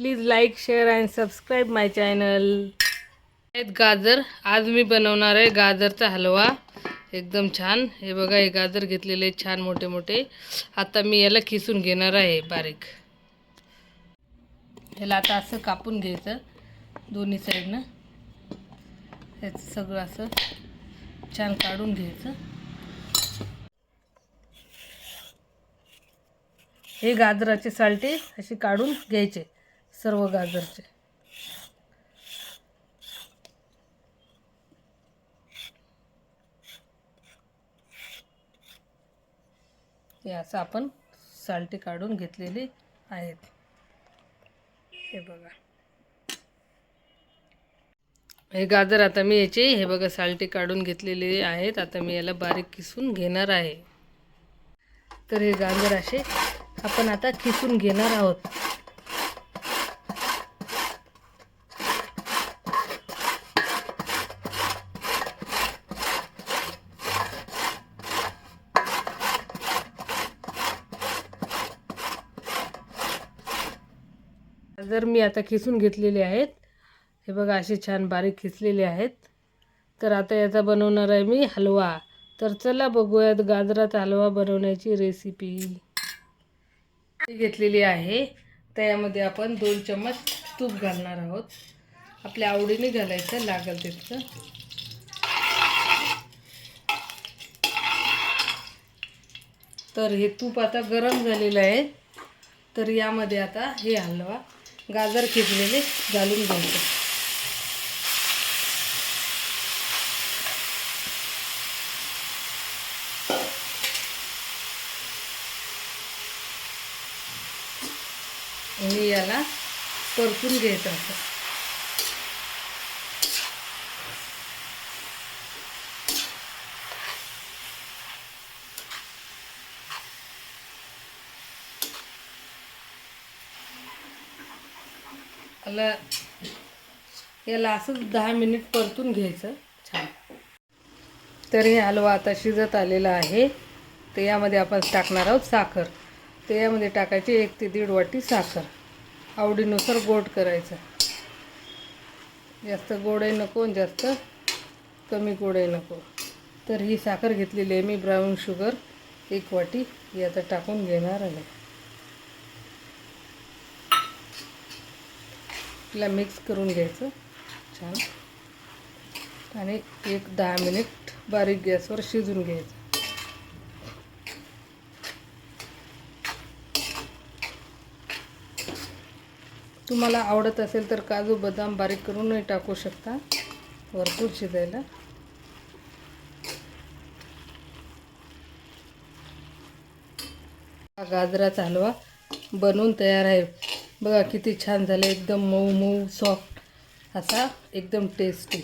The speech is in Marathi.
Please like share and subscribe my channel. आहेत गाजर. आज मी बनवणार आहे गाजरचा हलवा. एकदम छान. हे बघा हे गाजर घेतलेले छान मोठे मोठे आता मी याला खिसून घेणार आहे बारीक. ह्याला आता असं कापून घ्यायचं दोन्ही साईडनं ह्याचं सगळं असं छान काढून घ्यायचं. हे गाजराचे सालटे असे काढून घ्यायचे. सर्व गाजरचे. हे असं आपण सालटी काढून घेतलेली आहेत. हे बघा. हे गाजर आता मी याचे हे बघा सालटी काढून घेतलेले आहेत. आता मी याला बारीक किसून घेणार आहे. तर हे गाजर असे आपण आता किसून घेणार आहोत. जर मी आता खिसून घेतलेले आहेत हे बघा असे छान बारीक खिसलेले आहेत. तर आता याचा बनवणार आहे मी हलवा. तर चला बघूयात गाजराचा हलवा बनवण्याची रेसिपी घेतलेली आहे. त्यामध्ये आपण दोन चम्मच तूप घालणार आहोत. आपल्या आवडीने घालायचं लागेल तितकं. तर हे तूप आता गरम झालेलं आहे. तर यामध्ये आता हे हलवा. गाजर खिचलेले घालून घ्यायचे आणि याला परतून घ्यायचं असं याला याला असंच दहा मिनिट परतून घ्यायचं. छान. तर हे हलवा आता शिजत आलेला आहे. तर यामध्ये आपण टाकणार आहोत साखर. तर यामध्ये टाकायची एक ते दीड वाटी साखर. आवडीनुसार गोड करायचं. जास्त गोडही नको आणि जास्त कमी गोडही नको. तर ही साखर घेतलेली आहे मी ब्राऊन शुगर. एक वाटी ही आता टाकून घेणार आहे. तिला मिक्स करून घ्यायचं. छान. आणि एक दहा मिनिट बारीक गॅसवर शिजून घ्यायचं. तुम्हाला आवडत असेल तर काजू बदाम बारीक करूनही टाकू शकता. भरपूर शिजायला. हा गाजराचा हलवा बनवून तयार आहे. बघा किती छान झालं एकदम मऊ मऊ सॉफ्ट असा एकदम टेस्टी